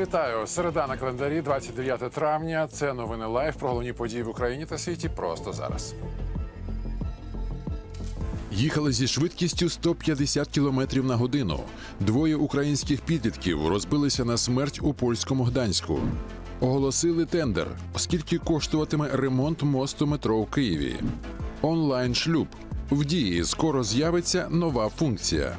вітаю! Середа на календарі, 29 травня. Це новини лайф про головні події в Україні та світі просто зараз. Їхали зі швидкістю 150 км на годину. Двоє українських підлітків розбилися на смерть у польському Гданську. Оголосили тендер, скільки коштуватиме ремонт мосту метро в Києві. Онлайн шлюб. В дії скоро з'явиться нова функція.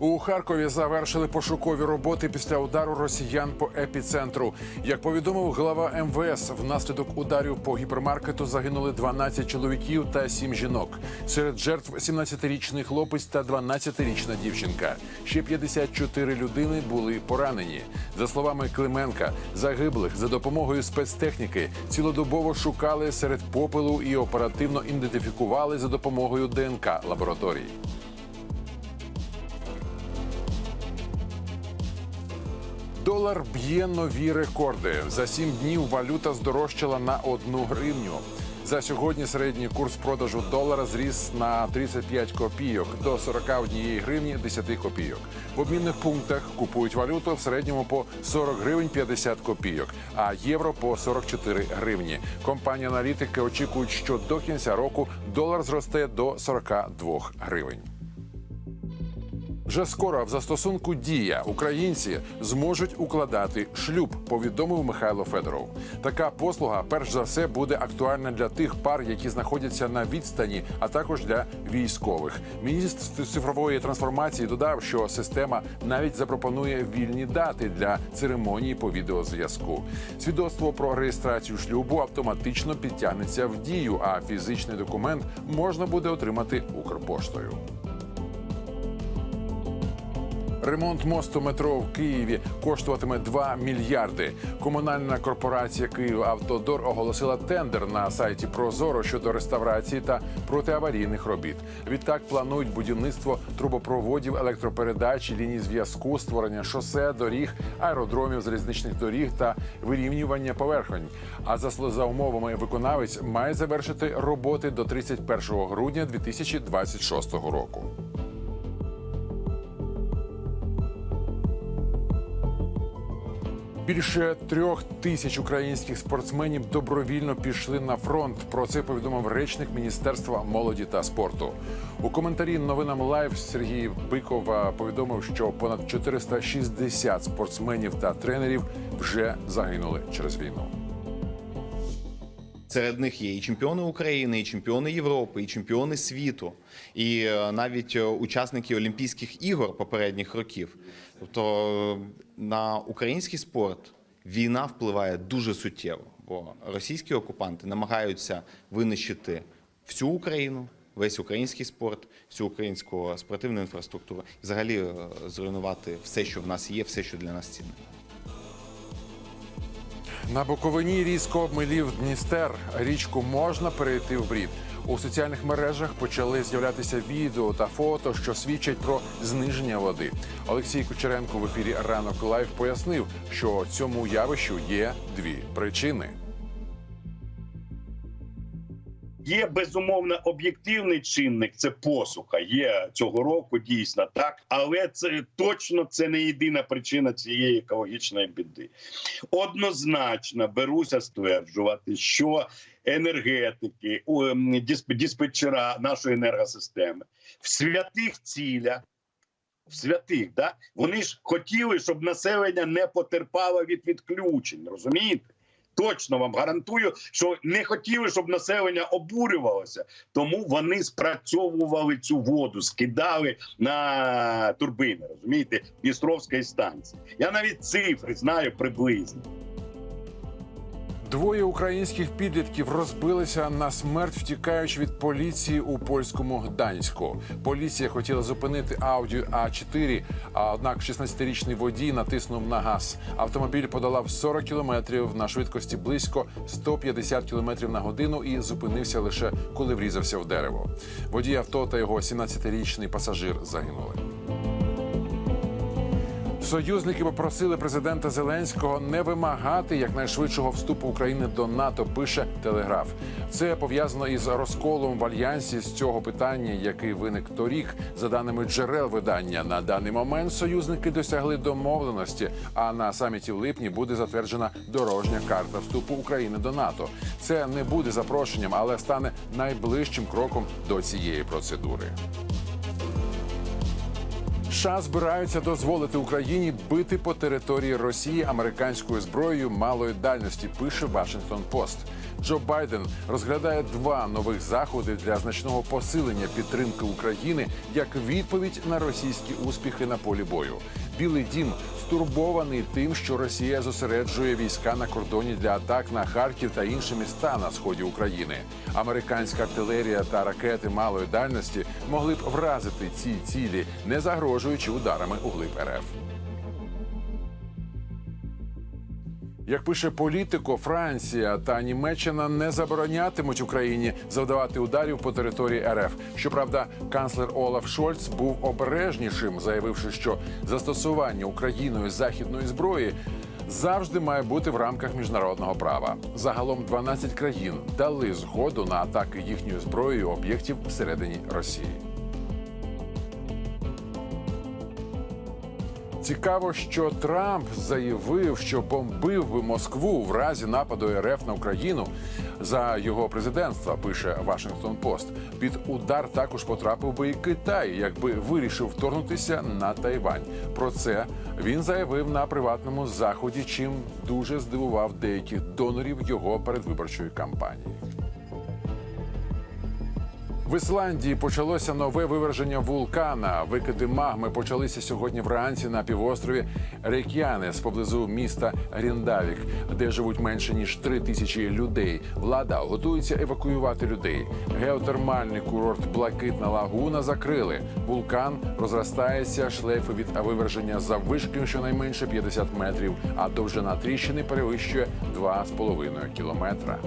У Харкові завершили пошукові роботи після удару росіян по епіцентру. Як повідомив глава МВС, внаслідок ударів по гіпермаркету загинули 12 чоловіків та 7 жінок. Серед жертв 17-річний хлопець та 12-річна дівчинка. Ще 54 людини були поранені. За словами Клименка, загиблих за допомогою спецтехніки цілодобово шукали серед попелу і оперативно ідентифікували за допомогою ДНК лабораторій. Долар б'є нові рекорди. За сім днів валюта здорожчала на одну гривню. За сьогодні середній курс продажу долара зріс на 35 копійок до 41 гривні 10 копійок. В обмінних пунктах купують валюту в середньому по 40 гривень 50 копійок, а євро по 44 гривні. Компанії аналітики очікують, що до кінця року долар зросте до 42 гривень. Вже скоро в застосунку Дія українці зможуть укладати шлюб. Повідомив Михайло Федоров. Така послуга, перш за все, буде актуальна для тих пар, які знаходяться на відстані, а також для військових. Міністр цифрової трансформації додав, що система навіть запропонує вільні дати для церемонії по відеозв'язку. Свідоцтво про реєстрацію шлюбу автоматично підтягнеться в дію, а фізичний документ можна буде отримати Укрпоштою. Ремонт мосту метро в Києві коштуватиме 2 мільярди. Комунальна корпорація «Київавтодор» оголосила тендер на сайті Прозоро щодо реставрації та протиаварійних робіт. Відтак планують будівництво трубопроводів, електропередач, ліній зв'язку, створення шосе, доріг, аеродромів, залізничних доріг та вирівнювання поверхонь. А за за умовами виконавець має завершити роботи до 31 грудня 2026 року. Більше трьох тисяч українських спортсменів добровільно пішли на фронт. Про це повідомив речник Міністерства молоді та спорту. У коментарі новинам Лайв Сергій Биков повідомив, що понад 460 спортсменів та тренерів вже загинули через війну. Серед них є і чемпіони України, і чемпіони Європи, і чемпіони світу, і е, навіть е, учасники Олімпійських ігор попередніх років. Тобто е, на український спорт війна впливає дуже суттєво, бо російські окупанти намагаються винищити всю Україну, весь український спорт, всю українську спортивну інфраструктуру, взагалі зруйнувати все, що в нас є, все, що для нас цінне. На Буковині різко обмилів Дністер. Річку можна перейти в брід. У соціальних мережах почали з'являтися відео та фото, що свідчать про зниження води. Олексій Кучеренко в ефірі Ранок Лайв пояснив, що цьому явищу є дві причини. Є безумовно об'єктивний чинник, це посуха. Є цього року дійсно так, але це точно це не єдина причина цієї екологічної біди. Однозначно беруся стверджувати, що енергетики, диспетчера нашої енергосистеми в святих цілях. В святих, да вони ж хотіли, щоб населення не потерпало від відключень. Розумієте? Точно вам гарантую, що не хотіли, щоб населення обурювалося, тому вони спрацьовували цю воду, скидали на турбини. Розумієте, Дністровської станції. Я навіть цифри знаю приблизно. Двоє українських підлітків розбилися на смерть, втікаючи від поліції у польському Гданську. Поліція хотіла зупинити Audi А 4 а однак 16-річний водій натиснув на газ. Автомобіль подолав 40 кілометрів на швидкості близько 150 кілометрів на годину і зупинився лише коли врізався в дерево. Водій авто та його 17-річний пасажир загинули. Союзники попросили президента Зеленського не вимагати якнайшвидшого вступу України до НАТО. Пише Телеграф. Це пов'язано із розколом в альянсі з цього питання, який виник торік. За даними джерел видання, на даний момент союзники досягли домовленості. А на саміті в липні буде затверджена дорожня карта вступу України до НАТО. Це не буде запрошенням, але стане найближчим кроком до цієї процедури. США збираються дозволити Україні бити по території Росії американською зброєю малої дальності. Пише Вашингтон Пост. Джо Байден розглядає два нових заходи для значного посилення підтримки України як відповідь на російські успіхи на полі бою. Білий дім стурбований тим, що Росія зосереджує війська на кордоні для атак на Харків та інші міста на сході України. Американська артилерія та ракети малої дальності могли б вразити ці цілі, не загрожуючи ударами у глиб РФ. Як пише політико, Франція та Німеччина не заборонятимуть Україні завдавати ударів по території РФ. Щоправда, канцлер Олаф Шольц був обережнішим, заявивши, що застосування Україною західної зброї завжди має бути в рамках міжнародного права. Загалом 12 країн дали згоду на атаки їхньою зброєю об'єктів всередині Росії. Цікаво, що Трамп заявив, що бомбив би Москву в разі нападу РФ на Україну за його президентства. Пише Вашингтон Пост. Під удар також потрапив би і Китай, якби вирішив вторгнутися на Тайвань. Про це він заявив на приватному заході, чим дуже здивував деяких донорів його передвиборчої кампанії. В Ісландії почалося нове виверження вулкана. Викиди магми почалися сьогодні вранці на півострові Рейк'янес поблизу міста Гріндавік, де живуть менше ніж три тисячі людей. Влада готується евакуювати людей. Геотермальний курорт Блакитна Лагуна закрили. Вулкан розростається, шлейфи від виверження заввишки щонайменше 50 метрів, а довжина тріщини перевищує 2,5 кілометра.